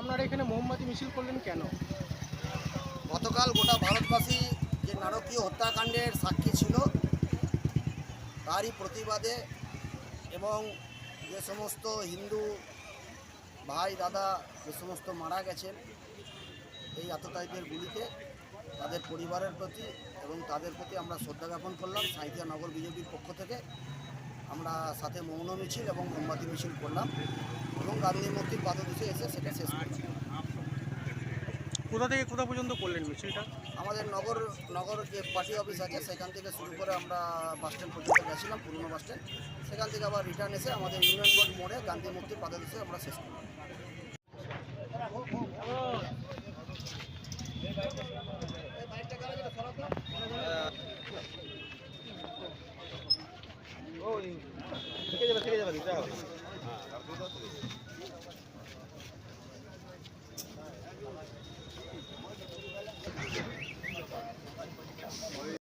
আপনারা এখানে মোমবাতি মিছিল করলেন কেন? গতকাল গোটা ভারতবাসী যে নারকীয় হত্যাকাণ্ডের সাক্ষী ছিল, তারই প্রতিবাদে এবং যে সমস্ত হিন্দু ভাই, দাদা, যে সমস্ত মারা গেছেন এই আততায়ীদের গুলিতে তাদের পরিবারের প্রতি এবং তাদের প্রতি আমরা শ্রদ্ধা জ্ঞাপন করলাম। সাঁইথিয়া নগর বিজেপির পক্ষ থেকে আমরা সাথে মৌন মিছিল এবং মোমবাতি মিছিল করলাম। এবং গান্ধী মূর্তির পাদদেশে এসে সেটা শেষ কোথা থেকে কোথা পর্যন্ত করলেন মিছিলটা আমাদের নগর নগর যে পার্টি অফিস আছে সেখান থেকে শুরু করে আমরা বাস স্ট্যান্ড পর্যন্ত গেছিলাম পুরনো বাস স্ট্যান্ড সেখান থেকে আবার রিটার্ন এসে আমাদের ইউনিয়নগঞ্জ মোড়ে গান্ধী মূর্তির পাদদেশে আমরা শেষ করলাম ও যাবে dar.